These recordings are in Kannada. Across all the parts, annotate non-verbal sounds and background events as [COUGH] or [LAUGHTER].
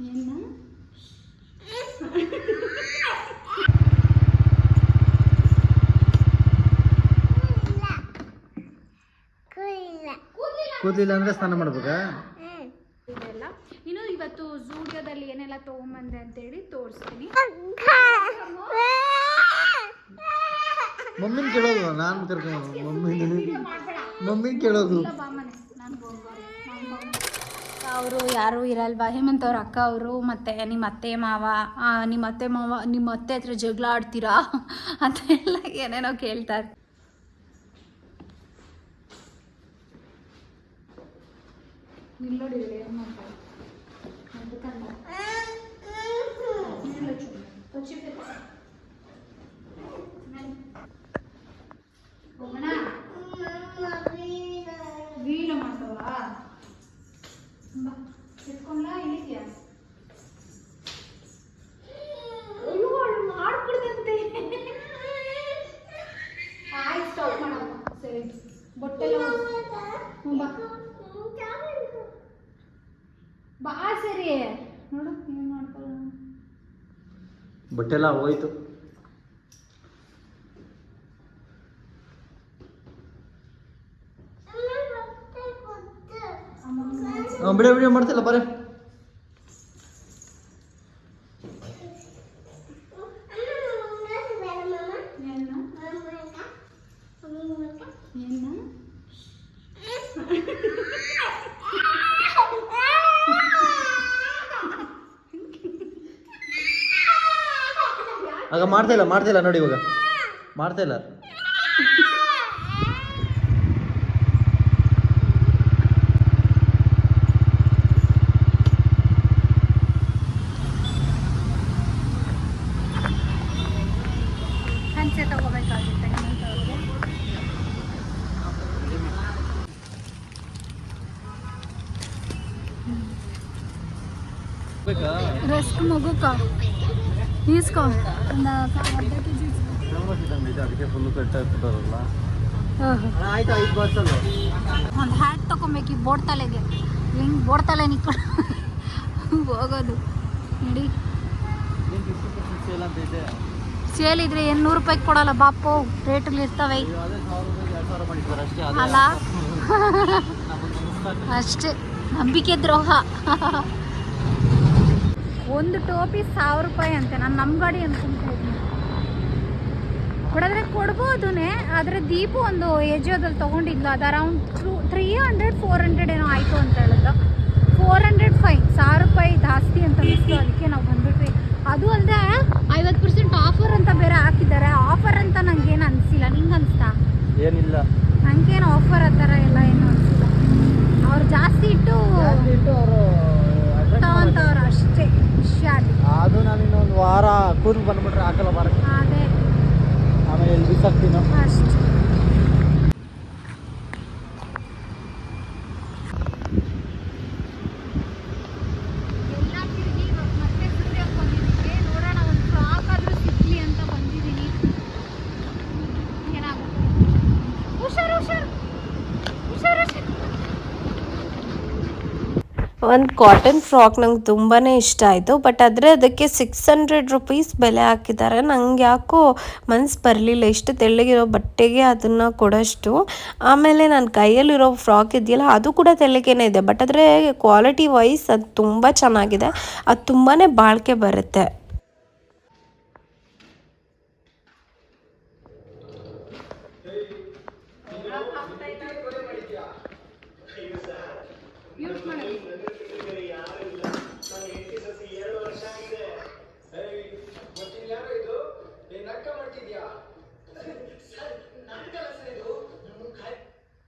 ಏನ ಕೂದಲಿಲ್ಲ ಅಂದ್ರೆ ಸ್ನಾನ ಮಾಡ್ಬೇಕಾ? ಇದೆಲ್ಲ ಇನ್ನು ಇವತ್ತು ಝೂಡಿಯೋದಲ್ಲಿ ಏನೆಲ್ಲ ತಗೊಂಬಂದೆ ಅಂತ ಹೇಳಿ ತೋರಿಸ್ತೀನಿ. ಮಮ್ಮಿನ ಕೇಳೋದು ನಾನು ಕರ್ಕೊಂಡು ಮಮ್ಮಿನ ಮಮ್ಮಿನ ಕೇಳೋದು ಇಲ್ಲ ಬಾ ಮನೆ ನಾನು ಅವರು ಯಾರು ಇರಲ್ವಾ. ಹೇಮಂತ್ ಅವ್ರ ಅಕ್ಕ ಅವರು ಮತ್ತೆ ನಿಮ್ಮ ಅತ್ತೆ ಮಾವ ನಿಮ್ಮ ಅತ್ತೆ ಮಾವ ನಿಮ್ಮ ಅತ್ತೆ ಹತ್ರ ಜಗಳ ಆಡ್ತೀರಾ? ಅಂತ ಎಲ್ಲ ಏನೇನೋ ಕೇಳ್ತಾರೆ ಏನು ಎತ್ಕೊಂಡ್ಲಾ ಇಳಿದ್ಯಾ ಅಯ್ಯೋ ಅವ್ಳು ಆಯ್ತು ಸ್ಟಾಪ್ ಮಾಡಮ್ಮ ಸರಿ ಬೊಟ್ಟೆಲ್ಲ ಹ್ಞೂ ಬಾ. ಬಾ ಸರಿ. ನೋಡು ಏನು ಬಟ್ಟೆಲ್ಲ ಹೋಯ್ತು ಅಮ್ಮ ಬಿಡಿಯೋ ವಿಡಿಯೋ ಮಾಡ್ತಿಲ್ಲ ಬರೇ ಆಗ ಮಾಡ್ತಾ ಇಲ್ಲ ಮಾಡ್ತಾ ಇಲ್ಲ ನೋಡಿ ಇವಾಗ. ಮಾಡ್ತಾ ಇಲ್ಲ ಹಂಚೆ ತಗೋಬೇಕಾಗುತ್ತೆ ಹೇಮಂತ್ ಅವ್ರಿಗೆ ಬೇಕಾ ರಸ್ಕ್ ಮಗುಕ ಈಸ್ಕೊ ಒಂದು ಅರ್ಧ ಕೆ ಜಿ ಅದಕ್ಕೆ ಫುಲ್ ಕಟ್ಟ ಇರ್ತಾರಲ್ಲ ಆಯ್ತು ಐದು ಬಸ್ ಅಲ್ಲ ಒಂದು ಹ್ಯಾಟ್ ತೊಗೊಬೇಕು ಈ ಬೋಡ್ ತಲೆಗೆ ಹಿಂಗೆ ಬೋಡ್ ತಲೆ ನಿಕ್ಕೊಂಡು ಹೋಗೋದು ನೋಡಿ ಸೇಲ್ ಇದ್ರೆ ಏನು ನೂರು ರೂಪಾಯಿ ಕೊಡಲ್ಲ ಬಾಪು ರೇಟಲ್ಲಿ ಇರ್ತವೆ ಅಲ್ಲ ಅಷ್ಟೇ ನಂಬಿಕೆ ದ್ರೋಹ ಒಂದು ಟೋಪಿ ಸಾವಿರ ರೂಪಾಯಿ ಅಂತೆ. ನಾನು ನಮ್ಮ ಗಾಡಿ ಇದ್ದೀನಿ ಕೊಡಿದ್ರೆ ಕೊಡ್ಬೋದು ಆದರೆ ದೀಪು ಒಂದು ಎಜಿಯೋದಲ್ಲಿ ತೊಗೊಂಡಿದ್ಲು. ಅದು around through three hundred four hundred ಏನೋ ಆಯಿತು ಅಂತ ಹೇಳಿದ್ರು. ಫೋರ್ ಹಂಡ್ರೆಡ್ ಫೈನ್ ಸಾವಿರ ರೂಪಾಯಿ ಜಾಸ್ತಿ ಅಂತ ಅನಿಸ್ತು ಅದಕ್ಕೆ ನಾವು ಬಂದ್ಬಿಟ್ವಿ. ಅದು ಅಲ್ಲದೆ ಐವತ್ತು ಪರ್ಸೆಂಟ್ ಆಫರ್ ಅಂತ ಬೇರೆ ಹಾಕಿದ್ದಾರೆ. ಆಫರ್ ಅಂತ ನಂಗೇನು ಅನಿಸಿಲ್ಲ. ನಿಂಗೆ ಅನಿಸ್ತಾ? ಏನಿಲ್ಲ. ನಂಗೇನು ಆಫರ್ ಆ ಥರ ಎಲ್ಲ ಏನು ಅನಿಸಿಲ್ಲ. ಅವ್ರು ಜಾಸ್ತಿ ಇಟ್ಟು ಅವರು ತಗೊಂತವ್ರು ಅಷ್ಟೇ. ವಿಷಯ ಅದು ನಾನು ಇನ್ನೊಂದು ವಾರ ಕೂದಲು ಬಂದ್ಬಿಟ್ರೆ ಹಾಕಲ್ಲ ಬರಕ್ಕೆ. ಅದೇ. ಆಮೇಲೆ ಎಲ್ಲಿ ಬಿಸಾಕ್ತೀನೋ. ಅಷ್ಟೇ ಎಲ್ಲ ತಿರುಗಿ ಇವಾಗ ಮತ್ತೆ ಸ್ಟುಡಿಯೋಗೆ ಬಂದಿದ್ದೀವಿ ನೋಡೋಣ ಒಂದು ಫ್ರಾಕ್ ಆದರೂ ಸಿಗಲಿ ಅಂತ ಬಂದಿದ್ದೀನಿ ಏನಾಗುತ್ತೆ ಹುಷಾರು ಹುಷಾರು ಹುಷಾರು ಹುಷಾರು ಒಂದು ಕಾಟನ್ ಫ್ರಾಕ್ ನಂಗೆ ತುಂಬಾ ಇಷ್ಟ ಆಯಿತು. ಬಟ್ ಆದರೆ ಅದಕ್ಕೆ ಸಿಕ್ಸ್ ಹಂಡ್ರೆಡ್ ರುಪೀಸ್ ಬೆಲೆ ಹಾಕಿದ್ದಾರೆ. ನಂಗೆ ಯಾಕೋ ಮನ್ಸು ಬರಲಿಲ್ಲ. ಇಷ್ಟು ತೆಳ್ಳಗಿರೋ ಬಟ್ಟೆಗೆ ಅದನ್ನು ಕೊಡೋಷ್ಟು. ಆಮೇಲೆ ನನ್ನ ಕೈಯಲ್ಲಿರೋ ಫ್ರಾಕ್ ಇದೆಯಲ್ಲ, ಅದು ಕೂಡ ತೆಳ್ಳಗೇನೆ ಇದೆ. ಬಟ್ ಆದರೆ ಕ್ವಾಲಿಟಿ ವೈಸ್ ಅದು ತುಂಬ ಚೆನ್ನಾಗಿದೆ. ಅದು ತುಂಬಾ ಬಾಳಿಕೆ ಬರುತ್ತೆ. ಯೂಸ್ ಮಾಡೋದು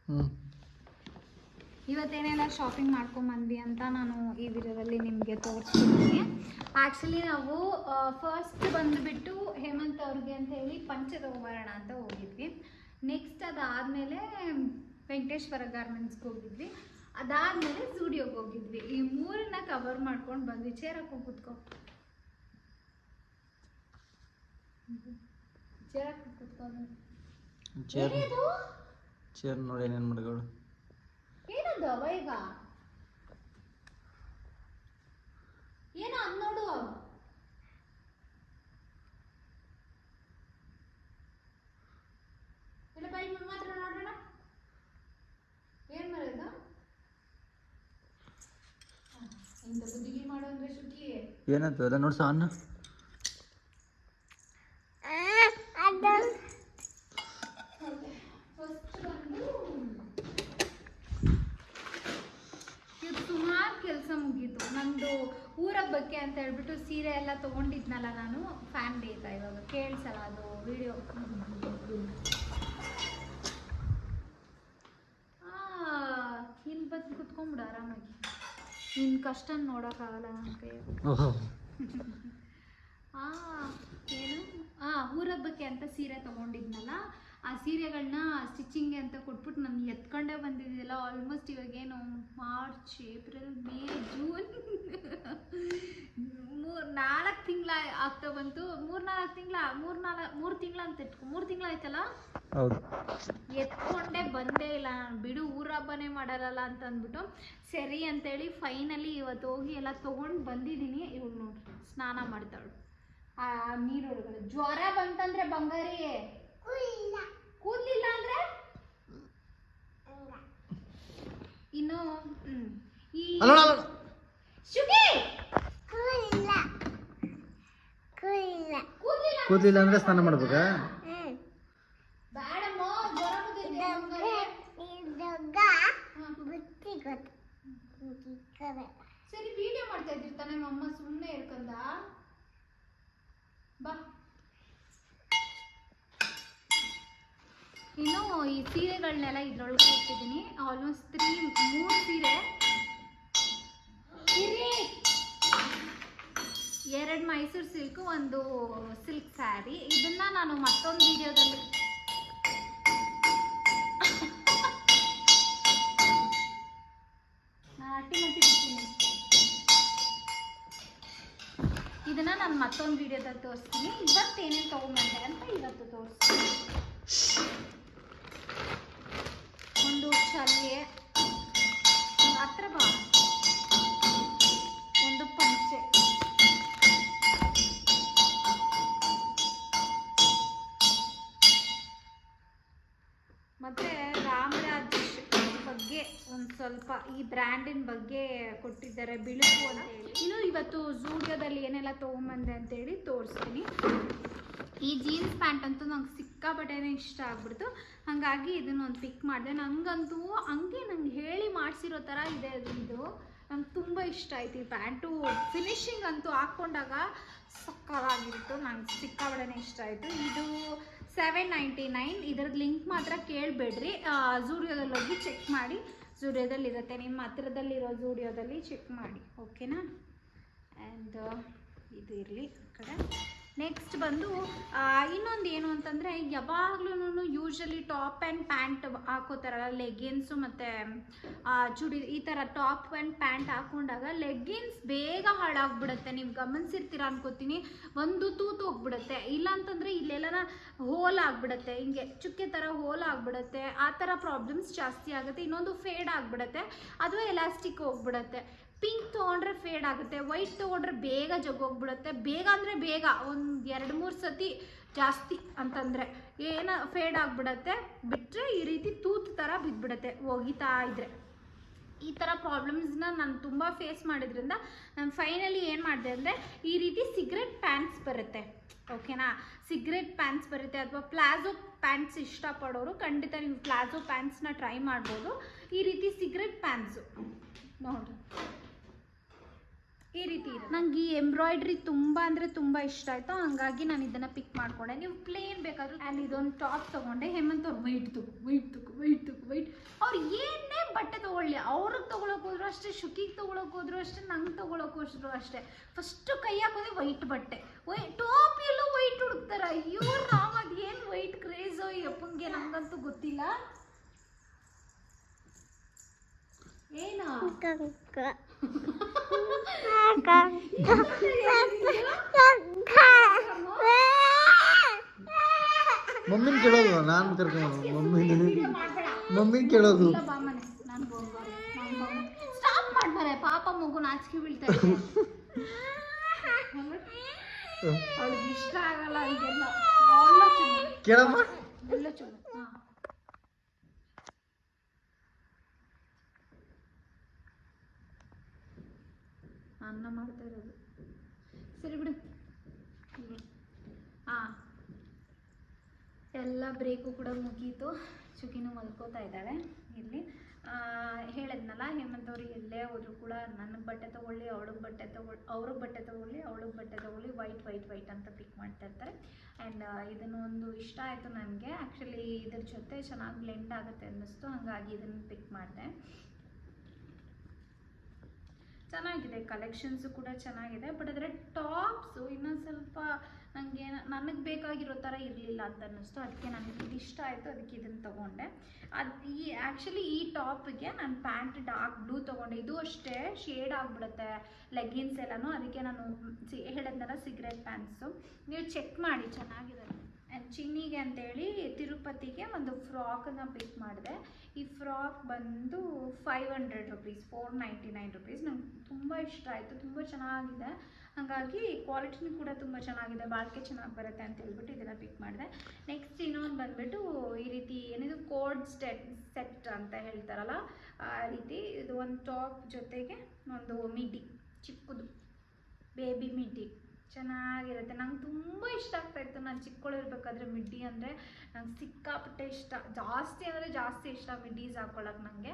ಹ್ಞೂ ಇವತ್ತೇನೆಲ್ಲ ಶಾಪಿಂಗ್ ಮಾಡ್ಕೊಂಬಂದ್ವಿ ಅಂತ ನಾನು ಈ ವಿಡಿಯೋದಲ್ಲಿ ನಿಮಗೆ ತೋರಿಸ್ತಿದ್ದೀನಿ ಆ್ಯಕ್ಚುಲಿ ನಾವು ಫಸ್ಟ್ ಬಂದುಬಿಟ್ಟು ಹೇಮಂತ್ ಅವ್ರಿಗೆ ಅಂತ ಹೇಳಿ ಪಂಚದ ತಗೊಬರೋಣ ಅಂತ ಹೋಗಿದ್ವಿ. ನೆಕ್ಸ್ಟ್ ಅದಾದಮೇಲೆ ವೆಂಕಟೇಶ್ವರ ಗಾರ್ಮೆಂಟ್ಸ್ಗೆ ಹೋಗಿದ್ವಿ. ಅದಾದಮೇಲೆ ಸ್ಟುಡಿಯೋಗೆ ಹೋಗಿದ್ವಿ. ಈ ಮೂರನ್ನ ಕವರ್ ಮಾಡ್ಕೊಂಡು ಬಂದ್ವಿ. ಚೇರ್ ಹಾಕೊಂಡು ಕೂತ್ಕೋ. ಚೇರ್ ಚೇರ್ ನೋಡಿ ಏನೇನು ಮಾಡಿದಳು ಏನದು ಅವ ಈಗ ಏನೋ ಅದ್ ನೋಡು. ಇಲ್ಲ ಬೈ ಮಾತ್ರ ನೋಡೋಣ ಏನ್ ಮಾಡೋದು ಏನಂತ ಅದನ್ನ ನೋಡ್ಸ ಅನ್ನ ಫಸ್ಟ್ ಬಂದು ಇದು ಸುಮಾರು ಕೆಲಸ ಮುಗೀತು ನಂದು ಊರ ಬಗ್ಗೆ ಅಂತ ಹೇಳ್ಬಿಟ್ಟು ಸೀರೆ ಎಲ್ಲ ತಗೊಂಡಿದ್ನಲ್ಲ ನಾನು ಫ್ಯಾನ್ ಬೇಕಾ ಇವಾಗ ಕೇಳಿಸಲ್ಲ ಅದು ವಿಡಿಯೋ ಇಲ್ಲಿ ಬಂದು ಕುತ್ಕೊಂಡ್ಬಿಡು ಆರಾಮಾಗಿ ಕಷ್ಟ ನೋಡೋಕ್ಕಾಗಲ್ಲ ನನ್ನ ಕೈಯಲ್ಲಿ ಆ ಏನು? ಆ ಊರಬ್ಬಕ್ಕೆ ಅಂತ ಸೀರೆ ತಗೊಂಡಿದ್ನಲ್ಲ? ಆ ಸೀರೆಗಳನ್ನ ಸ್ಟಿಚಿಂಗ್ಗೆ ಅಂತ ಕೊಟ್ಬಿಟ್ಟು ನಾನು ಎತ್ಕೊಂಡೇ ಬಂದಿದ್ದಿಲ್ಲ. ಆಲ್ಮೋಸ್ಟ್ ಇವಾಗೇನು ಮಾರ್ಚ್ ಏಪ್ರಿಲ್ ಮೇ ಜೂನ್ ಮೂರು ನಾಲ್ಕು ತಿಂಗಳ ಆಗ್ತಾ ಬಂತು. ಮೂರು ನಾಲ್ಕು ತಿಂಗಳ ಮೂರು ನಾಲ್ಕು ಮೂರು ತಿಂಗಳ ಅಂತ ಇಟ್ಕೊ ಮೂರು ತಿಂಗಳ ಆಯ್ತಲ್ಲ? ಎತ್ಕೊಂಡೇ ಬಂದೇ ಇಲ್ಲ ಬಿಡು ಊರ ಹಬ್ಬನೇ ಮಾಡಲ್ಲ ಅಂತ ಅಂದ್ಬಿಟ್ಟು ಸರಿ ಅಂತೇಳಿ ಫೈನಲಿ ಇವತ್ತು ಹೋಗಿ ಎಲ್ಲ ತೊಗೊಂಡು ಬಂದಿದ್ದೀನಿ. ಇವಾಗ ನೋಡ್ರಿ ಸ್ನಾನ ಮಾಡ್ತಾಳು. ಆ ನೀರೊಳಗಡೆ. ಜ್ವರ ಬಂತಂದ್ರೆ ಬಂಗಾರಿ ಕೂದಲಿಲ್ಲ ಅಂದ್ರೆ? ಇನ್ನು. ಈ ಶುಕಿ! ಕೂದಲಿಲ್ಲ ಅಂದ್ರೆ ಸ್ನಾನ ಮಾಡ್ಬೇಕಾ ಬೇಡಮ್ಮ ಜ್ವರ ಬಂದಿದೆ ಬಂಗಾರಿ. ಹಾ. ಸರಿ ವಿಡಿಯೋ ಮಾಡ್ತಾ ಇದ್ದಿರ್ತಾನೆ ಅಮ್ಮ ಸುಮ್ಮನೆ ಇರ್ಕಂದ ಬಾ ಇನ್ನು ಈ ಸೀರೆಗಳನ್ನೆಲ್ಲ ಇದ್ರೊಳಗೆ ಇಟ್ಟಿದ್ದೀನಿ ಆಲ್ಮೋಸ್ಟ್ ತ್ರೀ ಮೂರು ಸೀರೆ ಇರಿ. ಎರಡು ಮೈಸೂರು ಸಿಲ್ಕ್ ಒಂದು ಸಿಲ್ಕ್ ಸ್ಯಾರಿ. ಇದನ್ನ ನಾನು ಮತ್ತೊಂದು ವಿಡಿಯೋದಲ್ಲಿ ಇದನ್ನ ನಾನು ಮತ್ತೊಂದು ವಿಡಿಯೋದಲ್ಲಿ ತೋರಿಸ್ತೀನಿ. ಇವತ್ತು ಏನೇನು ತಗೊಂಡ್ಬಂದೆ ಅಂತ ಇವತ್ತು ತೋರಿಸ್ತೀನಿ. ಒಂದು ಒಂದು ಹತ್ರ ಬಾ ಮತ್ತೆ ರಾಮರಾಜ್ ಬಗ್ಗೆ ಒಂದು ಸ್ವಲ್ಪ ಈ ಬ್ರ್ಯಾಂಡಿನ ಬಗ್ಗೆ ಕೊಟ್ಟಿದ್ದಾರೆ, ಬಿಳುಪು ಅಂತ ಹೇಳಿ. ಇನ್ನು ಇವತ್ತು ಝೂಡಿಯೋದಲ್ಲಿ ಏನೆಲ್ಲ ತೊಗೊಂಬಂದೆ ಅಂತೇಳಿ ತೋರಿಸ್ತೀನಿ. ಈ ಜೀನ್ಸ್ ಪ್ಯಾಂಟ್ ಅಂತೂ ನಂಗೆ ಸಿಕ್ಕಾಪಟ್ಟೆನೇ ಇಷ್ಟ ಆಗ್ಬಿಡ್ತು. ಹಾಗಾಗಿ ಇದನ್ನ ಒಂದು ಪಿಕ್ ಮಾಡಿದೆ. ನನಗಂತೂ ಹಂಗೆ ನಂಗೆ ಹೇಳಿ ಮಾಡಿಸಿರೋ ಥರ ಇದೆ ಇದು. ನಂಗೆ ತುಂಬ ಇಷ್ಟ ಆಯ್ತು ಈ ಪ್ಯಾಂಟು. ಫಿನಿಶಿಂಗ್ ಅಂತೂ ಹಾಕ್ಕೊಂಡಾಗ ಸಕ್ಕತ್ತಾಗಿತ್ತು. ನಂಗೆ ಸಿಕ್ಕಾಪಟ್ಟೆನೇ ಇಷ್ಟ ಆಯಿತು. ಇದು ಸೆವೆನ್ ನೈಂಟಿ ನೈನ್ ಇದ್ರದ್ದು ಲಿಂಕ್ ಮಾತ್ರ ಕೇಳಬೇಡ್ರಿ. ಝೂಡಿಯೋದಲ್ಲಿ ಹೋಗಿ ಚೆಕ್ ಮಾಡಿ. ಝೂಡಿಯೋದಲ್ಲಿ ಇರುತ್ತೆ ನಿಮ್ಮ ಹತ್ರದಲ್ಲಿರೋ ಝೂಡಿಯೋದಲ್ಲಿ ಚೆಕ್ ಮಾಡಿ. ಓಕೆನಾ ಆ್ಯಂಡ್ ಇದು ಇರಲಿ ಕಡೆ. ನೆಕ್ಸ್ಟ್ ಬಂದು ಇನ್ನೊಂದು ಏನು ಅಂತಂದರೆ ಯಾವಾಗ್ಲೂ ಯೂಶಲಿ ಟಾಪ್ ಆ್ಯಂಡ್ ಪ್ಯಾಂಟ್ ಹಾಕೋತಾರಲ್ಲ ಲೆಗ್ಗಿನ್ಸು ಮತ್ತು ಚೂಡಿ, ಈ ಥರ ಟಾಪ್ ಆ್ಯಂಡ್ ಪ್ಯಾಂಟ್ ಹಾಕೊಂಡಾಗ ಲೆಗ್ಗಿನ್ಸ್ ಬೇಗ ಹಾಳಾಗ್ಬಿಡುತ್ತೆ. ನೀವು ಗಮನಿಸಿರ್ತೀರ ಅನ್ಕೋತೀನಿ. ಒಂದು ತೂತು ಹೋಗ್ಬಿಡುತ್ತೆ. ಇಲ್ಲ ಅಂತಂದರೆ ಇಲ್ಲೆಲ್ಲ ಹೋಲ್ ಆಗ್ಬಿಡುತ್ತೆ. ಹಿಂಗೆ ಚುಕ್ಕೆ ಥರ ಹೋಲ್ ಆಗ್ಬಿಡುತ್ತೆ. ಆ ಥರ ಪ್ರಾಬ್ಲಮ್ಸ್ ಜಾಸ್ತಿ ಆಗುತ್ತೆ. ಇನ್ನೊಂದು ಫೇಡ್ ಆಗ್ಬಿಡುತ್ತೆ. ಅಥವಾ ಎಲಾಸ್ಟಿಕ್ ಹೋಗ್ಬಿಡುತ್ತೆ. ಪಿಂಕ್ ತೊಗೊಂಡ್ರೆ ಫೇಡ್ ಆಗುತ್ತೆ, ವೈಟ್ ತೊಗೊಂಡ್ರೆ ಬೇಗ ಜಗ್ಗೋಗ್ಬಿಡುತ್ತೆ. ಬೇಗ ಅಂದರೆ ಬೇಗ, ಒಂದು ಎರಡು ಮೂರು ಸತಿ ಜಾಸ್ತಿ ಅಂತಂದರೆ ಏನ ಫೇಡ್ ಆಗಿಬಿಡತ್ತೆ ಬಿಟ್ಟರೆ ಈ ರೀತಿ ತೂತು ಥರ ಬಿದ್ದುಬಿಡುತ್ತೆ ಒಗಿತಾ ಇದ್ರೆ. ಈ ಥರ ಪ್ರಾಬ್ಲಮ್ಸ್ನ ನಾನು ತುಂಬ ಫೇಸ್ ಮಾಡಿದ್ರಿಂದ ನಾನು ಫೈನಲಿ ಏನು ಮಾಡಿದೆ ಅಂದರೆ ಈ ರೀತಿ ಸಿಗ್ರೆಟ್ ಪ್ಯಾಂಟ್ಸ್ ಬರುತ್ತೆ. ಓಕೆನಾ ಸಿಗ್ರೆಟ್ ಪ್ಯಾಂಟ್ಸ್ ಬರುತ್ತೆ ಅಥವಾ ಪ್ಲಾಜೋ ಪ್ಯಾಂಟ್ಸ್ ಇಷ್ಟಪಡೋರು ಖಂಡಿತ ನೀವು ಪ್ಲಾಜೋ ಪ್ಯಾಂಟ್ಸ್ನ ಟ್ರೈ ಮಾಡ್ಬೋದು. ಈ ರೀತಿ ಸಿಗ್ರೆಟ್ ಪ್ಯಾಂಟ್ಸು ನೋಡ್ರಿ ಈ ರೀತಿ. ಇದೆ ನಂಗೆ ಈ ಎಂಬ್ರಾಯ್ಡ್ರಿ ತುಂಬ ಅಂದರೆ ತುಂಬ ಇಷ್ಟ ಆಯಿತು. ಹಂಗಾಗಿ ನಾನು ಇದನ್ನು ಪಿಕ್ ಮಾಡ್ಕೊಂಡೆ. ನೀವು ಪ್ಲೇನ್ ಬೇಕಾದ್ರೂ ನಾನು ಇದೊಂದು ಟಾಪ್ ತಗೊಂಡೆ. ಹೇಮಂತ್ ಅವ್ರು ವೈಟ್ ತಗೋ ವೈಟ್ ತಗೋ ವೈಟ್ ತಗೋ ವೈಟ್ ಅವ್ರು ಏನೇ ಬಟ್ಟೆ ತೊಗೊಳ್ಳಿ ಅವ್ರಿಗೆ ತಗೊಳಕ್ ಹೋದ್ರು ಅಷ್ಟೇ, ಶುಕಿಗೆ ತಗೊಳಕ್ ಹೋದ್ರು ಅಷ್ಟೇ, ನಂಗೆ ತಗೊಳಕ್ ಹೋದ್ರು ಅಷ್ಟೇ. ಫಸ್ಟು ಕೈ ಹಾಕೋದೆ ವೈಟ್ ಬಟ್ಟೆ. ಟಾಪ್ ಎಲ್ಲ ವೈಟ್ ಹುಡುಕ್ತಾರ. ಅಯ್ಯೋ ನಾವ್ ಏನು ವೈಟ್ ಕ್ರೇಜೋ ಈ ಅಪ್ಪಂಗೆ? ನಂಗಂತೂ ಗೊತ್ತಿಲ್ಲ. ಏನಾ? ಮಮ್ಮಿನ ಕೇಳೋದು ನಾನು ಕರ್ಕೊಂಡು ಮಮ್ಮಿನ ಮಮ್ಮಿನ ಕೇಳೋದು. ಪಾಪ ಮಗು ನಾಚಿಕೆ ಬೀಳ್ತಾ ಇದೆ. ಅವಳಿಗೆ ಇಷ್ಟ ಆಗಲ್ಲ ಇದೆಲ್ಲ ಕೇಳಮ್ಮ. ಎಲ್ಲ ಚುಮ್ಮು ಹಾ ಅನ್ನ ಮಾಡ್ತಾ ಇರೋದು. ಸರಿ ಬಿಡು. ಹಾಂ ಎಲ್ಲ ಬ್ರೇಕು ಕೂಡ ಮುಗೀತು. ಚುಕಿನೂ ಮಲ್ಕೋತಾ ಇದ್ದಾಳೆ ಇಲ್ಲಿ. ಹೇಳಿದ್ನಲ್ಲ, ಹೇಮಂತ್ ಅವ್ರಿಗೆ ಎಲ್ಲೇ ಹೋದ್ರು ಕೂಡ ನನ್ನ ಬಟ್ಟೆ ತಗೊಳ್ಳಿ, ಅವಳಿಗೆ ಬಟ್ಟೆ ತಗೊಳ್ಳಿ ಅವ್ರಿಗೆ ಬಟ್ಟೆ ತೊಗೊಳ್ಳಿ, ಅವಳಿಗೆ ಬಟ್ಟೆ ತಗೊಳ್ಳಿ ವೈಟ್ ವೈಟ್ ವೈಟ್ ಅಂತ ಪಿಕ್ ಮಾಡ್ತಾ ಇರ್ತಾರೆ. ಆ್ಯಂಡ್ ಇದನ್ನು ಒಂದು ಇಷ್ಟ ಆಯಿತು ನನಗೆ. ಆ್ಯಕ್ಚುಲಿ ಇದ್ರ ಜೊತೆ ಚೆನ್ನಾಗಿ ಬ್ಲೆಂಡ್ ಆಗುತ್ತೆ ಅನ್ನಿಸ್ತು. ಹಾಗಾಗಿ ಇದನ್ನು ಪಿಕ್ ಮಾಡಿದೆ. ಚೆನ್ನಾಗಿದೆ ಕಲೆಕ್ಷನ್ಸು ಕೂಡ ಚೆನ್ನಾಗಿದೆ ಬಟ್ ಅದರ ಟಾಪ್ಸು ಇನ್ನೊಂದು ಸ್ವಲ್ಪ ನನಗೆ ನನಗೆ ಬೇಕಾಗಿರೋ ಥರ ಇರಲಿಲ್ಲ ಅಂತ ಅನ್ನಿಸ್ತು. ಅದಕ್ಕೆ ನನಗೆ ಇದು ಇಷ್ಟ ಆಯಿತು, ಅದಕ್ಕೆ ಇದನ್ನು ತೊಗೊಂಡೆ. ಅದು ಈ ಆ್ಯಕ್ಚುಲಿ ಈ ಟಾಪಿಗೆ ನಾನು ಪ್ಯಾಂಟ್ ಡಾರ್ಕ್ ಬ್ಲೂ ತೊಗೊಂಡೆ. ಇದು ಅಷ್ಟೇ ಶೇಡ್ ಆಗಿಬಿಡುತ್ತೆ ಲೆಗ್ಗಿನ್ಸ್ ಎಲ್ಲನೂ. ಅದಕ್ಕೆ ನಾನು, ಸಿ, ಹೇಳಿದ್ನಲ್ಲ ಸಿಗ್ರೆಟ್ ಪ್ಯಾಂಟ್ಸು ನೀವು ಚೆಕ್ ಮಾಡಿ, ಚೆನ್ನಾಗಿದೆ ಚಿನ್ನಿಗೆ ಅಂತೇಳಿ ತಿರುಪತಿಗೆ ಒಂದು ಫ್ರಾಕನ್ನು ಪಿಕ್ ಮಾಡಿದೆ. ಈ ಫ್ರಾಕ್ ಬಂದು five hundred rupees four ninety nine rupees ನಂಗೆ ತುಂಬ ಇಷ್ಟ ಆಯಿತು, ತುಂಬ ಚೆನ್ನಾಗಿದೆ. ಹಾಗಾಗಿ ಕ್ವಾಲಿಟಿನೂ ಕೂಡ ತುಂಬ ಚೆನ್ನಾಗಿದೆ, ಬಾಳಿಕೆ ಚೆನ್ನಾಗಿ ಬರುತ್ತೆ ಅಂತ ಹೇಳ್ಬಿಟ್ಟು ಇದನ್ನು ಪಿಕ್ ಮಾಡಿದೆ. ನೆಕ್ಸ್ಟ್ ಇನ್ನೊಂದು ಬಂದುಬಿಟ್ಟು ಈ ರೀತಿ ಏನಿದು ಕೋಡ್ ಸ್ಟೆಟ್ ಸೆಟ್ ಅಂತ ಹೇಳ್ತಾರಲ್ಲ, ಆ ರೀತಿ ಇದು ಒಂದು ಟಾಪ್ ಜೊತೆಗೆ ಒಂದು ಮಿಡಿ ಚಿಕ್ಕದು ಬೇಬಿ ಮಿಡ್ಡಿ ಚೆನ್ನಾಗಿರುತ್ತೆ. ನಂಗೆ ತುಂಬ ಇಷ್ಟ ಆಗ್ತಾಯಿತ್ತು ನಾನು ಚಿಕ್ಕವಳಿರ್ಬೇಕಾದ್ರೆ ಮಿಡ್ಡಿ ಅಂದರೆ ನಂಗೆ ಸಿಕ್ಕಾಪಟ್ಟೆ ಇಷ್ಟ. ಜಾಸ್ತಿ ಅಂದರೆ ಜಾಸ್ತಿ ಇಷ್ಟ ಮಿಡ್ಡೀಸ್ ಹಾಕ್ಕೊಳ್ಳೋಕೆ ನನಗೆ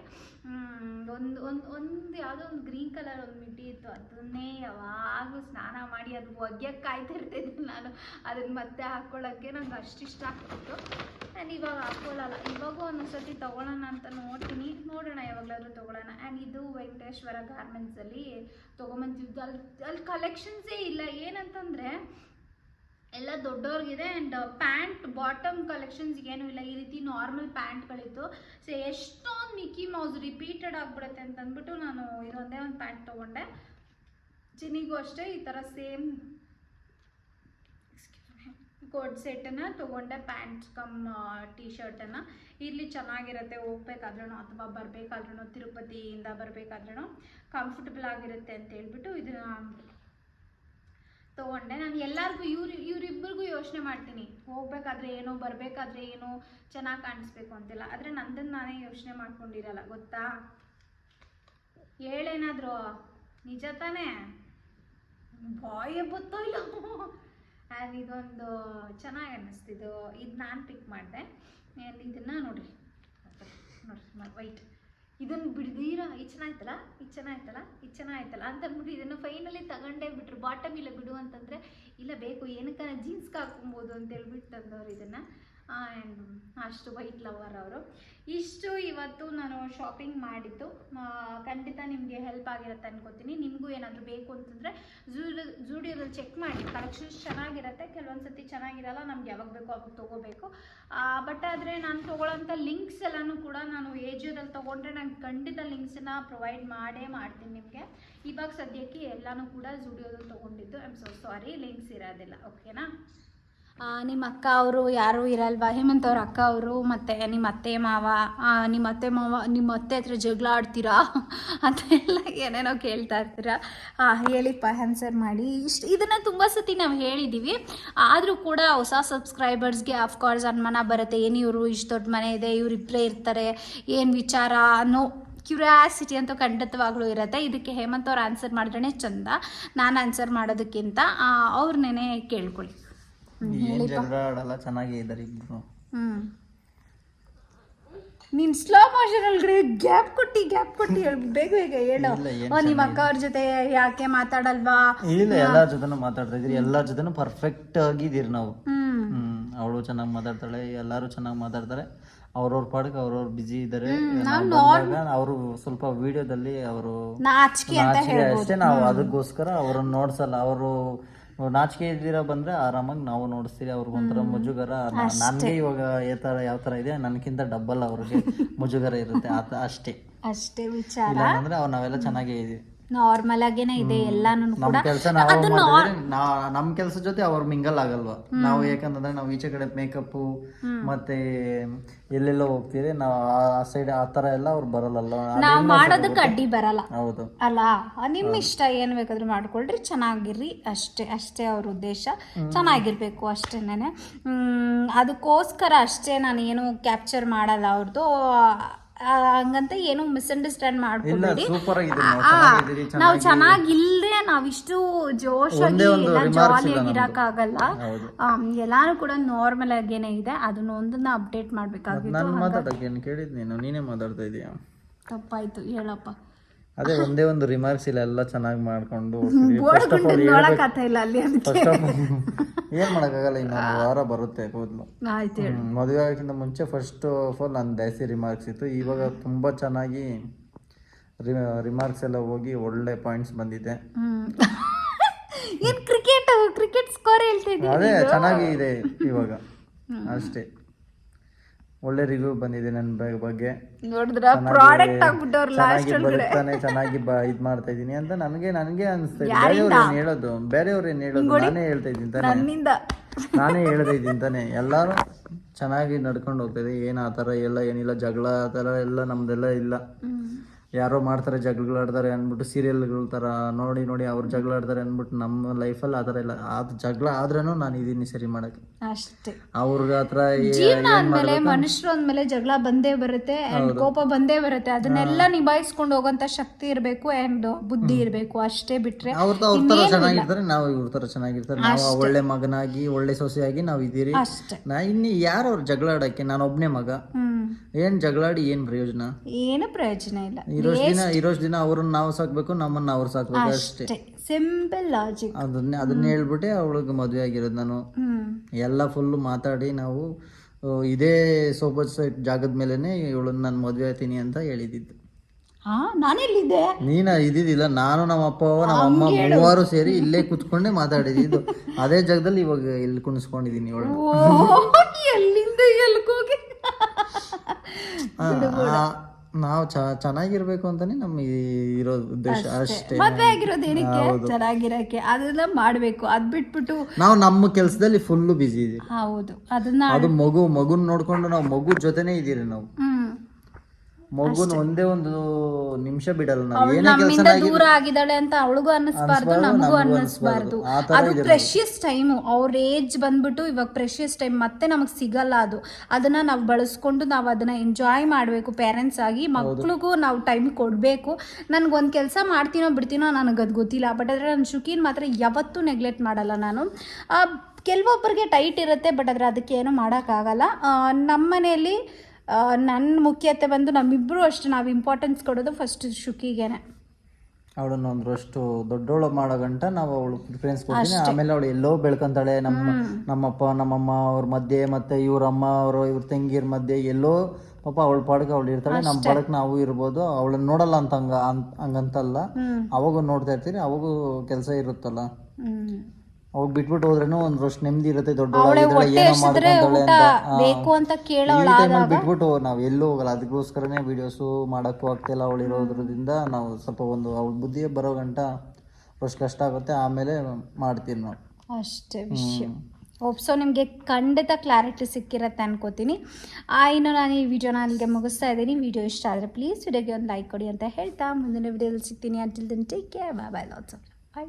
ಒಂದು ಒಂದು ಒಂದು ಯಾವುದೋ ಒಂದು ಗ್ರೀನ್ ಕಲರ್ ಒಂದು ಮಿಡ್ಡಿ ಇತ್ತು, ಅದನ್ನೇ ಯಾವಾಗಲೂ ಸ್ನಾನ ಮಾಡಿ ಅದು ಒಗ್ಯಕ್ಕೆ ಕಾಯ್ತಿರ್ತಿದ್ದೆ ನಾನು. ಅದನ್ನು ಮತ್ತೆ ಹಾಕ್ಕೊಳ್ಳೋಕ್ಕೆ ನಂಗೆ ಅಷ್ಟು ಇಷ್ಟ ಆಗ್ತಿತ್ತು. ನಾನು ಇವಾಗ ಹಾಕ್ಕೊಳ್ಳಲ್ಲ ಇವಾಗೂ ಒಂದೊಂದ್ಸತಿ ತೊಗೊಳ್ಳೋಣ ಅಂತ ನೋಡ್ತೀನಿ. ನೋಡೋಣ ಯಾವಾಗಲಾದರೂ ತೊಗೊಳ್ಳೋಣ ಆ್ಯಂಡ್ ಇದು ವೆಂಕಟೇಶ್ವರ ಗಾರ್ಮೆಂಟ್ಸಲ್ಲಿ ತೊಗೊಂಬಂದಿದ್ದು. ಅಲ್ಲಿ ಅಲ್ಲಿ ಕಲೆಕ್ಷನ್ಸೇ ಇಲ್ಲ. ಏನಂತಂದರೆ ಎಲ್ಲ ದೊಡ್ಡವ್ರಿಗಿದೆ ಆ್ಯಂಡ್ ಪ್ಯಾಂಟ್ ಬಾಟಮ್ ಕಲೆಕ್ಷನ್ಸ್ ಏನೂ ಇಲ್ಲ. ಈ ರೀತಿ ನಾರ್ಮಲ್ ಪ್ಯಾಂಟ್ಗಳಿತ್ತು ಸೊ ಎಷ್ಟೊಂದು ಮಿಕ್ಕಿ ಮೌಸ್ ರಿಪೀಟೆಡ್ ಆಗಿಬಿಡುತ್ತೆ ಅಂತ ಅಂದ್ಬಿಟ್ಟು ನಾನು ಇದೊಂದೇ ಒಂದು ಪ್ಯಾಂಟ್ ತೊಗೊಂಡೆ. ಚಿನಿಗೂ ಅಷ್ಟೇ, ಈ ಥರ ಸೇಮ್ ಕೋಡ್ ಸೆಟ್ಟನ್ನು ತೊಗೊಂಡೆ ಪ್ಯಾಂಟ್ ಕಮ್ ಟಿ ಶರ್ಟನ್ನು ಇಲ್ಲಿ ಚೆನ್ನಾಗಿರುತ್ತೆ ಹೋಗ್ಬೇಕಾದ್ರೂ ಅಥವಾ ಬರಬೇಕಾದ್ರೂ ತಿರುಪತಿಯಿಂದ ಬರಬೇಕಾದ್ರೂ ಕಂಫರ್ಟಬಲ್ ಆಗಿರುತ್ತೆ ಅಂತ ಹೇಳ್ಬಿಟ್ಟು ಇದನ್ನು ತೊಗೊಂಡೆ. ನಾನು ಎಲ್ಲರಿಗೂ ಇವ್ರು ಇವರಿಬ್ಬರಿಗೂ ಯೋಚನೆ ಮಾಡ್ತೀನಿ. ಹೋಗ್ಬೇಕಾದ್ರೆ ಏನೋ, ಬರಬೇಕಾದ್ರೆ ಏನೋ, ಚೆನ್ನಾಗಿ ಕಾಣಿಸ್ಬೇಕು ಅಂತಿಲ್ಲ. ಆದರೆ ನಂದನ್ನು ನಾನೇ ಯೋಚನೆ ಮಾಡ್ಕೊಂಡಿರಲ್ಲ, ಗೊತ್ತಾ? ಹೇಳೇನಾದರೂ? ನಿಜ ತಾನೇ? ಬಾಯ್ ಬುತ್ತೋ ಇಲ್ಲ? ಆ್ಯಂಡ್ ಇದೊಂದು ಚೆನ್ನಾಗಿ ಅನ್ನಿಸ್ತಿದ್ದು. ಇದು ನಾನು ಪಿಕ್ ಮಾಡಿದೆ. ಇದನ್ನು ನೋಡಿರಿ. ನೋಡಿ ವೈಟ್ ಇದನ್ನು ಬಿಡ್ದೀರಾ, ಇದು ಚೆನ್ನಾಯ್ತಲ್ಲ? ಇದು ಚೆನ್ನಾಯ್ತಲ್ಲ? ಇದು ಚೆನ್ನಾಯ್ತಲ್ಲ? ಅಂತ ಅಂದ್ಬಿಟ್ಟು ಇದನ್ನು ಫೈನಲಿ ತಗೊಂಡೇ ಬಿಟ್ರು. ಬಾಟಮ್ ಇಲ್ಲ ಬಿಡು ಅಂತಂದರೆ, ಇಲ್ಲ ಬೇಕು ಏನಕ್ಕೆ ಜೀನ್ಸ್ಗೆ ಹಾಕೊಬೋದು ಅಂತ ಹೇಳ್ಬಿಟ್ಟು ತಂದವ್ರು ಇದನ್ನು. ಅಷ್ಟು ವೈಟ್ ಲವರ್ ಅವರು. ಇಷ್ಟು ಇವತ್ತು ನಾನು ಶಾಪಿಂಗ್ ಮಾಡಿದ್ದು. ಖಂಡಿತ ನಿಮಗೆ ಹೆಲ್ಪ್ ಆಗಿರುತ್ತೆ ಅನ್ಕೋತೀನಿ. ನಿಮಗೂ ಏನಾದರೂ ಬೇಕು ಅಂತಂದರೆ ಝೂಡಿಯೋ ಝೂಡಿಯೋದಲ್ಲಿ ಚೆಕ್ ಮಾಡಿ. ಕಲೆಕ್ಷನ್ಸ್ ಚೆನ್ನಾಗಿರುತ್ತೆ. ಕೆಲವೊಂದು ಸತಿ ಚೆನ್ನಾಗಿರಲ್ಲ, ನಮ್ಗೆ ಯಾವಾಗ ಬೇಕೋ ಅವಾಗ ತೊಗೋಬೇಕು. ಬಟ್ ಆದರೆ ನಾನು ತೊಗೊಳ್ಳೋಂಥ ಲಿಂಕ್ಸ್ ಎಲ್ಲನೂ ಕೂಡ ನಾನು ಏಜಿಯೋದಲ್ಲಿ ತೊಗೊಂಡ್ರೆ ನಾನು ಖಂಡಿತ ಲಿಂಕ್ಸನ್ನ ಪ್ರೊವೈಡ್ ಮಾಡೇ ಮಾಡ್ತೀನಿ ನಿಮಗೆ. ಇವಾಗ ಸದ್ಯಕ್ಕೆ ಎಲ್ಲನೂ ಕೂಡ ಝೂಡಿಯೋದಲ್ಲಿ ತೊಗೊಂಡಿದ್ದು. I am so sorry links ಇರೋದಿಲ್ಲ ಓಕೆನಾ ನಿಮ್ಮ ಅಕ್ಕ ಅವರು ಯಾರೂ ಇರಲ್ವಾ? ಹೇಮಂತ್ ಅವ್ರ ಅಕ್ಕ ಅವರು ಮತ್ತು ನಿಮ್ಮ ಅತ್ತೆ ಮಾವ ನಿಮ್ಮ ಅತ್ತೆ ಮಾವ, ನಿಮ್ಮ ಅತ್ತೆ ಹತ್ರ ಜಗಳ ಆಡ್ತೀರಾ? [LAUGHS] ಅಂತ ಎಲ್ಲ ಏನೇನೋ ಕೇಳ್ತಾ ಇರ್ತೀರಾ? ಹೇಳಿಪ್ಪ ಆನ್ಸರ್ ಮಾಡಿ. ಇಷ್ಟು, ಇದನ್ನು ತುಂಬ ಸತಿ ನಾವು ಹೇಳಿದ್ದೀವಿ ಆದರೂ ಕೂಡ ಹೊಸ ಸಬ್ಸ್ಕ್ರೈಬರ್ಸ್ಗೆ ಅಫ್ಕೋರ್ಸ್ ಅನುಮಾನ ಬರುತ್ತೆ. ಏನು ಇವರು ಇಷ್ಟು ದೊಡ್ಡ ಮನೆ ಇದೆ ಇವರಿಬ್ಬರೇ ಇರ್ತಾರೆ, ಏನು ವಿಚಾರ ಅನ್ನೋ ಕ್ಯೂರಿಯಾಸಿಟಿ ಅಂತೂ ಖಂಡಿತವಾಗ್ಲೂ ಇರುತ್ತೆ. ಇದಕ್ಕೆ ಹೇಮಂತ್ ಅವ್ರು ಆನ್ಸರ್ ಮಾಡಿದ್ರೆ ಚಂದ. ನಾನು ಆನ್ಸರ್ ಮಾಡೋದಕ್ಕಿಂತ ಅವ್ರನ್ನೇ ಕೇಳ್ಕೊಳ್ಳಿ. ಏನ್ ಜಗಳ ಆಡಲ್ಲ ಚೆನ್ನಾಗೇ ಇದ್ದಾರೆ ಇಬ್ರು. ನೀನ್ ಸ್ಲೋ ಮೋಷನ್ ಒಳಗಡೆ ಗ್ಯಾಪ್ ಕೊಟ್ಟಿ ಗ್ಯಾಪ್ ಕೊಟ್ಟಿ ಬೇಗ ಬೇಗ ಹೇಳು. ಓ ನಿಮ್ಮ ಅಕ್ಕ ಅವ್ರ ಜೊತೆ ಯಾಕೆ ಮಾತಾಡಲ್ವಾ? ಇಲ್ಲ ಎಲ್ಲಾರ ಜೊತೆನೂ ಮಾತಾಡ್ತಾ ಇದ್ರಿ ಎಲ್ಲಾರ ಜೊತೆನೂ ಪರ್ಫೆಕ್ಟ್ ಆಗಿದ್ದೀರಿ ನಾವು. ಅವಳು ಚೆನ್ನಾಗಿ ಮಾತಾಡ್ತಾಳೆ ಎಲ್ಲಾರು ಚೆನ್ನಾಗಿ ಮಾತಾಡ್ತಾರೆ. ಅವ್ರವ್ರ ಪಾಡಕ್ಕೆ ಅವ್ರವ್ರ ಬಿಜಿ ಇದ್ದಾರೆ ಅವರು ಸ್ವಲ್ಪ ವಿಡಿಯೋದಲ್ಲಿ ಅವರು ಅಷ್ಟೇ ನಾವು ಅದಕ್ಕೋಸ್ಕರ ಅವ್ರನ್ನ ನೋಡ್ಸಲ್ಲ. ಅವರು ನಾಚಿಕೆ ಇದ್ದೀರಾ ಬಂದ್ರೆ ಆರಾಮಾಗಿ ನಾವು ನೋಡಿಸ್ತೀವಿ ಅವ್ರಿಗೆ ಒಂಥರ ಮುಜುಗರ. ನನ್ಗೆ ಇವಾಗ ತರ ಯಾವ ತರ ಇದೆ ನನ್ಕಿಂತ ಡಬ್ಬಲ್ ಅವ್ರಿಗೆ ಮುಜುಗರ ಇರುತ್ತೆ. ಆತ ಅಷ್ಟೇ. ಅಷ್ಟೇ ವಿಚಾರ. ಇಲ್ಲ ಅಂದ್ರೆ ಅವ್ ನಾವೆಲ್ಲ ಚೆನ್ನಾಗೇ ಇದೀವಿ. ನಾರ್ಮಲ್ ಆಗೇನೆ ಇದೆ ಎಲ್ಲಾನು ನಮ್ ಕೂಡ. ಕೆಲಸ ನಾವು ಮಾಡಿದ್ರೆ ನಾ- ನಮ್ ಕೆಲಸ ಜೊತೆ ಅವ್ರು ಮಿಂಗಲ್ ಆಗಲ್ವಾ? ನಾವು ಯಾಕಂತಂದ್ರೆ ನಾವು ಈಚೆ ಕಡೆ ಮೇಕಪ್ ಮತ್ತೆ ಎಲ್ಲೆಲ್ಲೋ ಹೋಗ್ತೀರಿ ನಾವು ಆ ಸೈಡ್ ಆ ತರ ಎಲ್ಲ ಅವ್ರು ಬರಲ್ಲ ನಾವ್ ಮಾಡೋದಕ್ಕೆ ಅಡ್ಡಿ ಬರಲ್ಲ. ಹೌದು. ಅಲ್ಲ ನಿಮ್ ಇಷ್ಟ ಏನ್ ಬೇಕಾದ್ರೂ ಮಾಡ್ಕೊಳ್ರಿ ಚೆನ್ನಾಗಿರ್ರಿ ಅಷ್ಟೇ ಅಷ್ಟೇ ಅವ್ರ ಉದ್ದೇಶ. ಚೆನ್ನಾಗಿರ್ಬೇಕು ಅಷ್ಟೇನೆ ಅದಕ್ಕೋಸ್ಕರ ಅಷ್ಟೇ ನಾನು ಏನು ಕ್ಯಾಪ್ಚರ್ ಮಾಡಲ್ಲ ಅವ್ರದ್ದು ಹಂಗಂತ ಏನು ಮಿಸ್ಅಂಡರ್ಸ್ಟ್ಯಾಂಡ್ ಅಂಡರ್ಸ್ಟ್ಯಾಂಡ್ ಮಾಡ್ಕೊಬೇಡಿ. ನಾವು ಚೆನ್ನಾಗಿ ಚೆನ್ನಾಗಿಲ್ದೆ ನಾವಿಷ್ಟು ಜೋಶಾಗಿ ಎಲ್ಲ ಆಗಲ್ಲ ಎಲ್ಲಾನು ಕೂಡ ನಾರ್ಮಲ್ ಆಗೇನೆ ಇದೆ. ಅದನ್ನ ಒಂದನ್ನ ಅಪ್ಡೇಟ್ ಮಾಡ್ಬೇಕಾಗಿತ್ತು. ಮಾತಾಡಕ್ಕೆ ಏನು ಕೇಳಿದ್ ನೀನು? ನೀನೇ ಮಾತಾಡ್ತಾ ಇದೀಯ? ತಪ್ಪಾಯ್ತು ಹೇಳಪ್ಪ. ಅದೇ ಒಂದೇ ಒಂದು ರಿಮಾರ್ಕ್ಸ್ ಇಲ್ಲ ಎಲ್ಲ ಚೆನ್ನಾಗಿ ಮಾಡ್ಕೊಂಡು ಬೋರ್ಡ್ಕೊಂಡು ನೋಡಕ್ ಇಲ್ಲ ಅಲ್ಲಿ ಅದಕ್ಕೆ. ಫಸ್ಟ್ ಆಫ್ ಏನ್ ಮಾಡಕ್ಕಾಗಲ್ಲ ಇನ್ನೊಂದು ವಾರ ಬರುತ್ತೆ ಕೂದಲು. ಆಯ್ತು ಹೇಳು. ಮದುವೆ ಆಗೋಕ್ಕಿಂತ ಮುಂಚೆ ಫಸ್ಟ್ ಆಫ್ ಆಲ್ ನನ್ನ ಜಾಸ್ತಿ ರಿಮಾರ್ಕ್ಸ್ ಇತ್ತು. ಇವಾಗ ತುಂಬಾ ಚೆನ್ನಾಗಿ ರಿಮಾರ್ಕ್ಸ್ ಎಲ್ಲ ಹೋಗಿ ಒಳ್ಳೆ ಪಾಯಿಂಟ್ಸ್ ಬಂದಿದೆ. ಏನ್ ಕ್ರಿಕೆಟ್ ಕ್ರಿಕೆಟ್ ಸ್ಕೋರ್ ಹೇಳ್ತಾ ಇದ್ದೀನಿ ಅದೇ ಚೆನ್ನಾಗಿ ಇದೆ ಇವಾಗ. ಅಷ್ಟೇ. ಒಳ್ಳೆ ರಿವ್ಯೂ ಬಂದಿದೆ ನನ್ನ ಬಗ್ಗೆ. ನೋಡಿದ್ರ? ಪ್ರಾಡಕ್ಟ್ ಆಗ್ಬಿಟ್ಟವ್ರ ಲಾಸ್ಟ್ ಚೆನ್ನಾಗಿ ಚೆನ್ನಾಗಿ ಬ ಇದ್ ಮಾಡ್ತಾ ಇದೀನಿ ಅಂತ ನನಗೆ ನನಗೆ ಅನಿಸ್ತಾ ಇದೆ. ಬೇರೆಯವ್ರು ಏನ್ ಹೇಳೋದು? ಬೇರೆಯವ್ರು ಏನ್ ಹೇಳೋದು? ನಾನೇ ಹೇಳ್ತಾ ಇದ್ದೀನಿ ತಾನೆ. ನನ್ನಿಂದ. ನಾನೇ ಹೇಳ್ತಾ ಇದ್ದೀನಿ ತಾನೆ. ಎಲ್ಲಾರು ಚೆನ್ನಾಗಿ ನಡ್ಕೊಂಡು ಹೋಗ್ತದೆ ಏನ್ ಆತರ ಥರ ಎಲ್ಲ ಏನಿಲ್ಲ ಜಗಳ ಆತರ ಥರ ಎಲ್ಲ ನಮ್ದೆಲ್ಲ ಇಲ್ಲ. ಯಾರೋ ಮಾಡ್ತಾರೆ ಜಗಳಾಡ್ತಾರೆ ಅಂದ್ಬಿಟ್ಟು ಸೀರಿಯಲ್ಗಳ ಥರ ನೋಡಿ ನೋಡಿ ಅವ್ರು ಜಗಳಾಡ್ತಾರೆ ಅಂದ್ಬಿಟ್ಟು ನಮ್ಮ ಲೈಫಲ್ಲಿ ಆ ಥರ ಇಲ್ಲ. ಅದು ಜಗಳ ಆದ್ರೂ ನಾನು ಇದೀನಿ ಸರಿ ಮಾಡಕ್ಕೆ. ಅಷ್ಟೇ. ಅವ್ರಿಗೆ ಹತ್ರ ಜೀವನ ಅಂದ್ಮೇಲೆ ಮನುಷ್ಯರು ಅಂದ್ಮೇಲೆ ಜಗಳ ಬಂದೇ ಬರುತ್ತೆ ಅಂಡ್ ಕೋಪ ಬಂದೇ ಬರುತ್ತೆ. ಅದನ್ನೆಲ್ಲ ನಿಭಾಯಿಸ್ಕೊಂಡು ಹೋಗೋಂತ ಶಕ್ತಿ ಇರಬೇಕು ಅಂಡ್ ಬುದ್ಧಿ ಇರಬೇಕು ಅಷ್ಟೇ ಬಿಟ್ರೆ ಅವ್ರ ಅವ್ರ ತರ ಚೆನ್ನಾಗಿರ್ತಾರೆ ನಾವು ಇವ್ರ ತರ ಚೆನ್ನಾಗಿರ್ತಾರೆ. ನಾವು ಒಳ್ಳೆ ಮಗನಾಗಿ ಒಳ್ಳೆ ಸೊಸೆಯಾಗಿ ನಾವು ಇದೀರಿ ಅಷ್ಟೇ. ನಾ ಇನ್ನು ಯಾರು ಅವ್ರು ಜಗಳ ಆಡಕ್ಕೆ ನಾನು ಒಬ್ಬನೇ ಮಗ. ಏನ್ ಜಗಳಾಡಿ ಏನ್ ಪ್ರಯೋಜನ? ಏನು ಪ್ರಯೋಜನ ಇಲ್ಲ. ಇರೋಷ್ಟು ದಿನ ಇರೋಷ್ಟು ದಿನ ಅವ್ರನ್ನ ನಾವು ಸಾಕ್ಬೇಕು ನಮ್ಮನ್ನ ಅವ್ರು ಸಾಕ್ಬೇಕು ಅಷ್ಟೇ. ಸಿಂಪಲ್ ಲಾಜಿಕ್ ಅದನ್ನೇ ಅದನ್ನ ಹೇಳ್ಬಿಟ್ಟೆ ಅವಳಿಗೆ ಮದುವೆ ಆಗಿರೋದು ನಾನು. ಎಲ್ಲ ಫುಲ್ಲು ಮಾತಾಡಿ ನಾವು ಇದೇ ಸೋಫಾ ಸೈಟ್ ಜಾಗದ ಮೇಲೆನೆ ಇವಳನ್ನ ನಾನು ಮದುವೆ ಆಗ್ತೀನಿ ಅಂತ ಹೇಳಿದ್ದು ಹಾ ನಾನೆಲ್ಲಿದ್ದೆ ನೀನ ಇದ್ದಿದ್ದಿಲ್ಲ ನಾನು ನಮ್ಮ ಅಪ್ಪ ನಮ್ಮ ಅಮ್ಮ ಮೂವರು ಸೇರಿ ಇಲ್ಲೇ ಕುತ್ಕೊಂಡೇ ಮಾತಾಡಿದ್ದು ಅದೇ ಜಾಗದಲ್ಲಿ ಇವಾಗ ಇಲ್ಲಿ ಕುಣಿಸ್ಕೊಂಡಿದೀನಿ ಇವಳು ಎಲ್ಲಿಂದ ಎಲ್ಗೋಗಿ ನಾವು ಚೆನ್ನಾಗಿರ್ಬೇಕು ಅಂತಾನೆ ನಮ್ಮ ಇರೋ ಉದ್ದೇಶ ಅಷ್ಟೇ. ಮದ್ವೆ ಆಗಿರೋದು ಏನಕ್ಕೆ? ಚೆನ್ನಾಗಿರಕ್ಕೆ ಅದೆಲ್ಲ ಮಾಡ್ಬೇಕು. ಅದ್ ಬಿಟ್ಬಿಟ್ಟು ನಾವು ನಮ್ಮ ಕೆಲಸದಲ್ಲಿ ಫುಲ್ ಬಿಜಿ ಇದೀವಿ. ಹೌದು. ಅದನ್ನ ಅದು ಮಗು ಮಗುನ್ ನೋಡ್ಕೊಂಡು ನಾವು ಮಗು ಜೊತೆನೇ ಇದೀರಿ ನಾವು. ಮಗುನ್ ಒಂದೇ ಒಂದು ನಿಮಿಷ ಬಿಡಲ್ಲ ನಾವು. ಏನೇ ಕೆಲಸ ನಮ್ಮಿಂದ ದೂರ ಆಗಿದ್ದಾಳೆ ಅಂತ ಅವಳಿಗೂ ಅನ್ನಿಸ್ಬಾರ್ದು ನಮಗೂ ಅನ್ನಿಸ್ಬಾರ್ದು. ಅದು ಪ್ರೆಷಿಯಸ್ ಟೈಮ್ ಅವ್ರ ಏಜ್ ಬಂದ್ಬಿಟ್ಟು ಇವಾಗ ಪ್ರೆಷಿಯಸ್ ಟೈಮ್ ಮತ್ತೆ ನಮಗೆ ಸಿಗಲ್ಲ ಅದು. ಅದನ್ನ ನಾವು ಬಳಸ್ಕೊಂಡು ನಾವು ಅದನ್ನ ಎಂಜಾಯ್ ಮಾಡಬೇಕು ಪೇರೆಂಟ್ಸ್ ಆಗಿ ಮಕ್ಳಿಗೂ ನಾವು ಟೈಮ್ ಕೊಡಬೇಕು. ಒಂದ್ ಕೆಲಸ ಮಾಡ್ತೀನೋ ಬಿಡ್ತೀನೋ ನನಗೆ ಅದು ಗೊತ್ತಿಲ್ಲ ಬಟ್ ಆದರೆ ನನ್ನ ಶುಕೀನ್ ಮಾತ್ರ ಯಾವತ್ತೂ ನೆಗ್ಲೆಕ್ಟ್ ಮಾಡಲ್ಲ ನಾನು. ಕೆಲವೊಬ್ಬರಿಗೆ ಟೈಟ್ ಇರುತ್ತೆ ಬಟ್ ಆದರೆ ಅದಕ್ಕೆ ಏನೂ ಮಾಡೋಕ್ಕಾಗಲ್ಲ ನಮ್ಮ ಮನೆಯಲ್ಲಿ ನನ್ನ ಮುಖ್ಯತೆ ಬಂದು ನಮ್ಮಿಬ್ಬರು ಅಷ್ಟು ನಾವು ಇಂಪಾರ್ಟೆನ್ಸ್ ಕೊಡೋದು ಫಸ್ಟ್ ಶುಕಿಗೇನೆ. ಅವಳನ್ನ ಒಂದಷ್ಟು ದೊಡ್ಡವಳು ಮಾಡೋ ಗಂಟ ನಾವು ಅವಳು ಪ್ರಿಫರೆನ್ಸ್ ಕೊಡ್ತೀನಿ. ಆಮೇಲೆ ಅವಳು ಎಲ್ಲೋ ಬೆಳ್ಕೊಂತಾಳೆ. ನಮ್ಮ ನಮ್ಮಪ್ಪ ನಮ್ಮಮ್ಮ ಅವ್ರ ಮಧ್ಯೆ ಮತ್ತೆ ಇವ್ರ ಅಮ್ಮ ಅವರು ಇವ್ರ ತಂಗಿರ ಮಧ್ಯೆ ಎಲ್ಲೋ ಪಾಪ ಅವಳ ಪಾಡಕ್ಕೆ ಅವಳು ಇರ್ತಾಳೆ. ನಮ್ಮ ಪಾಡಕ್ ನಾವು ಇರ್ಬೋದು. ಅವಳನ್ನ ನೋಡಲ್ಲ ಅಂತ ಹಂಗ ಹಂಗಂತಲ್ಲ. ಅವಾಗೂ ನೋಡ್ತಾ ಇರ್ತೀನಿ. ಅವಾಗೂ ಕೆಲಸ ಇರುತ್ತಲ್ಲ. ಅವಾಗ ಬಿಟ್ಬಿಟ್ಟು ಹೋದ್ರೇನು ಒಂದ್ ವರ್ಷ ನೆಮ್ಮದಿ ಇರುತ್ತೆ ದೊಡ್ಡ. ಬೇಕು ಅಂತ ಕೇಳೋಳ ಬಿಟ್ಬಿಟ್ಟು ನಾವು ಎಲ್ಲೂ ಹೋಗಲ್ಲ. ಅದಕ್ಕೋಸ್ಕರನೇ ವಿಡಿಯೋಸು ಮಾಡೋಕ್ಕೂ ಆಗ್ತಿಲ್ಲ ಅವಳು ಇರೋದ್ರಿಂದ ನಾವು ಸ್ವಲ್ಪ ಒಂದು ಅವಳ ಬುದ್ಧಿ ಬರೋ ಗಂಟ ಅಷ್ಟು ಕಷ್ಟ ಆಗುತ್ತೆ ಆಮೇಲೆ ಮಾಡ್ತೀನಿ ನಾವು. ಅಷ್ಟೇ ವಿಷಯ. ಸೊ ನಿಮಗೆ ಖಂಡಿತ ಕ್ಲಾರಿಟಿ ಸಿಕ್ಕಿರತ್ತೆ ಅನ್ಕೋತೀನಿ. ಆ, ಇನ್ನು ನಾನು ಈ ವಿಡಿಯೋನ ಅಲ್ಲಿಗೆ ಮುಗಿಸ್ತಾ ಇದ್ದೀನಿ. ವಿಡಿಯೋ ಇಷ್ಟ ಆದರೆ ಪ್ಲೀಸ್ ವಿಡಿಯೋಗೆ ಒಂದು ಲೈಕ್ ಕೊಡಿ ಅಂತ ಹೇಳ್ತಾ. ಮುಂದಿನ ವಿಡಿಯೋದಲ್ಲಿ ಸಿಗ್ತೀನಿ. Until then take care bye bye lots of bye